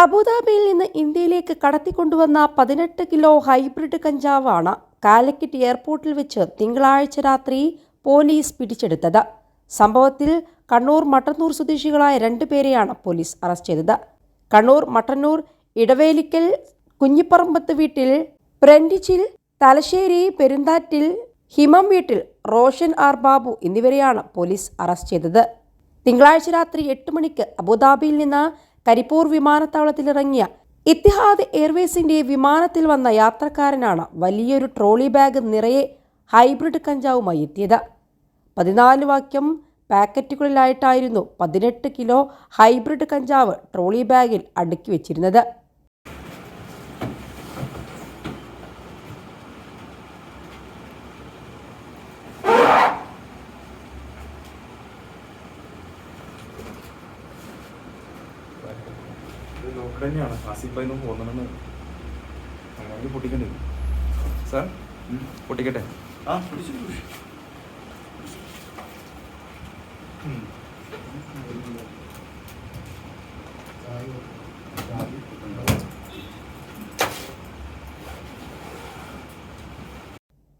അബുദാബിയിൽ നിന്ന് ഇന്ത്യയിലേക്ക് കടത്തിക്കൊണ്ടുവന്ന പതിനെട്ട് കിലോ ഹൈബ്രിഡ് കഞ്ചാവാണ് കാലിക്കറ്റ് എയർപോർട്ടിൽ വെച്ച് തിങ്കളാഴ്ച രാത്രി പോലീസ് പിടിച്ചെടുത്തത്. സംഭവത്തിൽ കണ്ണൂർ മട്ടന്നൂർ സ്വദേശികളായ രണ്ടുപേരെയാണ് പോലീസ് അറസ്റ്റ് ചെയ്തത്. കണ്ണൂർ മട്ടന്നൂർ ഇടവേലിക്കൽ കുഞ്ഞിപ്പറമ്പത്ത് വീട്ടിൽ പ്രൻഡിച്ചിൽ തലശ്ശേരി പെരുന്താറ്റിൽ ഹിമം വീട്ടിൽ റോഷൻ ആർ ബാബു എന്നിവരെയാണ് പോലീസ് അറസ്റ്റ് ചെയ്തത്. തിങ്കളാഴ്ച രാത്രി എട്ട് മണിക്ക് അബുദാബിയിൽ നിന്ന് കരിപ്പൂർ വിമാനത്താവളത്തിലിറങ്ങിയ ഇത്തിഹാദ് എയർവേസിന്റെ വിമാനത്തിൽ വന്ന യാത്രക്കാരനാണ് വലിയൊരു ട്രോളി ബാഗ് നിറയെ ഹൈബ്രിഡ് കഞ്ചാവുമായി എത്തിയത്. പതിനാല് വാക്യം പാക്കറ്റുകളിലായിട്ടായിരുന്നു പതിനെട്ട് കിലോ ഹൈബ്രിഡ് കഞ്ചാവ് ട്രോളി ബാഗിൽ അടുക്കി വെച്ചിരുന്നത്. ഇത് ലോക്കൽ തന്നെയാണ്. ആസിഫായി നിന്ന് പോകുന്നതെന്ന് അങ്ങനെ പൊട്ടിക്കേണ്ടി? വരും സാർ പൊട്ടിക്കട്ടെ? ആ പിടിച്ചു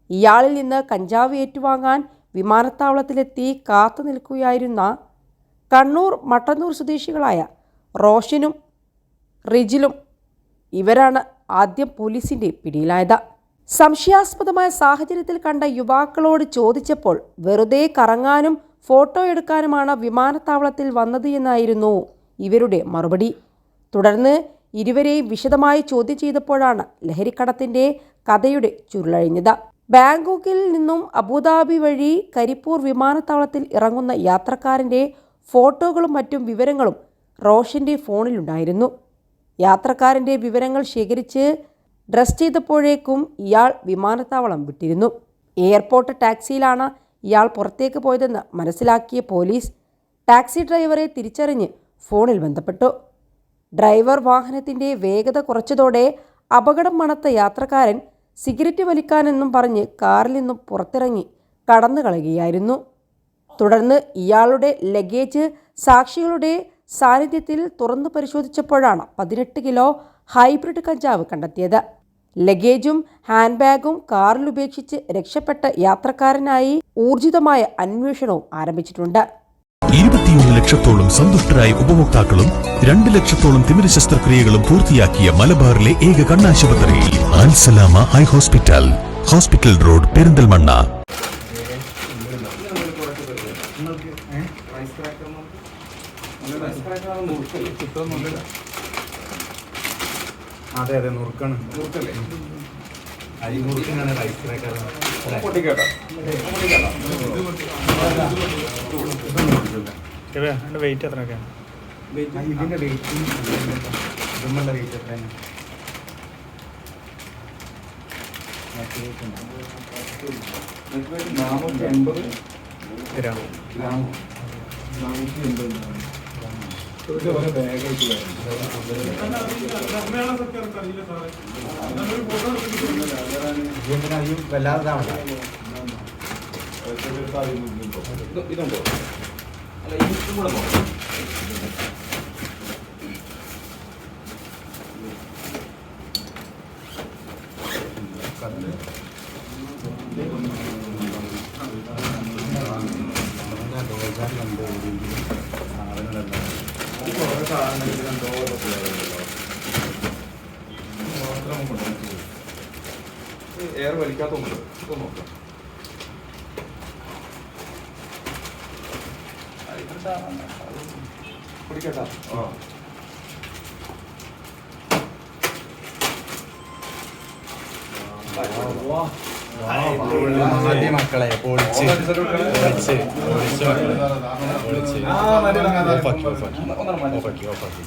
ഇയാളിൽ നിന്ന് കഞ്ചാവ് ഏറ്റുവാങ്ങാൻ വിമാനത്താവളത്തിലെത്തി കാത്തു നിൽക്കുകയായിരുന്ന കണ്ണൂർ മട്ടന്നൂർ സ്വദേശികളായ റോഷനും റിജിലും ഇവരാണ് ആദ്യം പോലീസിന്റെ പിടിയിലായത്. സംശയാസ്പദമായ സാഹചര്യത്തിൽ കണ്ട യുവാക്കളോട് ചോദിച്ചപ്പോൾ വെറുതെ കറങ്ങാനും ഫോട്ടോ എടുക്കാനുമാണ് വിമാനത്താവളത്തിൽ വന്നത് എന്നായിരുന്നു ഇവരുടെ മറുപടി. തുടർന്ന് ഇരുവരെയും വിശദമായി ചോദ്യം ചെയ്തപ്പോഴാണ് ലഹരിക്കടത്തിന്റെ കഥയുടെ ചുരുളഴിഞ്ഞത്. ബാങ്കോക്കിൽ നിന്നും അബുദാബി വഴി കരിപ്പൂർ വിമാനത്താവളത്തിൽ ഇറങ്ങുന്ന യാത്രക്കാരന്റെ ഫോട്ടോകളും മറ്റും വിവരങ്ങളും റോഷന്റെ ഫോണിലുണ്ടായിരുന്നു. യാത്രക്കാരന്റെ വിവരങ്ങൾ ശേഖരിച്ച് ഡ്രസ് ചെയ്തപ്പോഴേക്കും ഇയാൾ വിമാനത്താവളം വിട്ടിരുന്നു. എയർപോർട്ട് ടാക്സിയിലാണ് ഇയാൾ പുറത്തേക്ക് പോയതെന്ന് മനസ്സിലാക്കിയ പോലീസ് ടാക്സി ഡ്രൈവറെ തിരിച്ചറിഞ്ഞ് ഫോണിൽ ബന്ധപ്പെട്ടു. ഡ്രൈവർ വാഹനത്തിന്റെ വേഗത കുറച്ചതോടെ അപകടം മണത്ത യാത്രക്കാരൻ സിഗരറ്റ് വലിക്കാനെന്നും പറഞ്ഞ് കാറിൽ നിന്നും പുറത്തിറങ്ങി കടന്നു കളയുകയായിരുന്നു തുടർന്ന് ഇയാളുടെ ലഗേജ് സാക്ഷികളുടെ സാന്നിധ്യത്തിൽ തുറന്നു പരിശോധിച്ചപ്പോഴാണ് പതിനെട്ട് കിലോ ഹൈബ്രിഡ് കഞ്ചാവ് കണ്ടെത്തിയത് ലഗേജും ഹാൻഡ് ബാഗും കാറിൽ ഉപേക്ഷിച്ച് രക്ഷപ്പെട്ട യാത്രക്കാരനായി ഊർജിതമായ അന്വേഷണവും ആരംഭിച്ചിട്ടുണ്ട് ഇരുപത്തിയൊന്ന് ലക്ഷത്തോളം സന്തുഷ്ടരായ ഉപഭോക്താക്കളും രണ്ട് ലക്ഷത്തോളം തിമിര ശസ്ത്രക്രിയകളും പൂർത്തിയാക്കിയ മലബാറിലെ ഏക കണ്ണാശുപത്രി Al Salama high hospital hospital road Perinthalmanna നിങ്ങൾക്ക് അതെ അതെ നുറുക്കാണ്. നുറുക്കല്ലേ? അരി മുറുക്കിനാണ് റൈസ് ക്രാക്കർ വെയിറ്റ് എത്രയൊക്കെയാണ് ഇതിന്റെ വെയിറ്റ് ഇതുമുള്ള വെയിറ്റ് എത്രയാണ്? നാനൂറ്റി എൺപത്. ഗ്രാം ഗ്രാം നാനൂറ്റി എൺപത്. ഓരോ ബാഗായിട്ട് ഇതിന് അരിയും വല്ലാതെ ഇതാവണ്ട. ഇതുണ്ടോ അല്ല ഇതും കൂടെ നോക്കാം സാധനങ്ങൾ ഇതിലെന്തോ ഇത് മാത്രം ഇത് എയർ വലിക്കാത്തൊന്നുണ്ട് ഇതൊന്ന് നോക്കാം ആ, ഇതിന്റെ സാധനം അത് പിടിക്കട്ടാ ആ മതി മക്കളെ പൊളിച്ച് പൊളിച്ച് പൊളിച്ച് മക്കളെ പൊളിച്ച് ഓഫാക്കി ഓഫാക്കി ഓഫാക്കി ഓഫാക്കി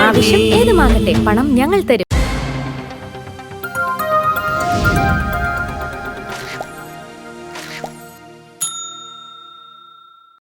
ആവശ്യം ഏതുമാകട്ടെ പണം ഞങ്ങൾ തരും.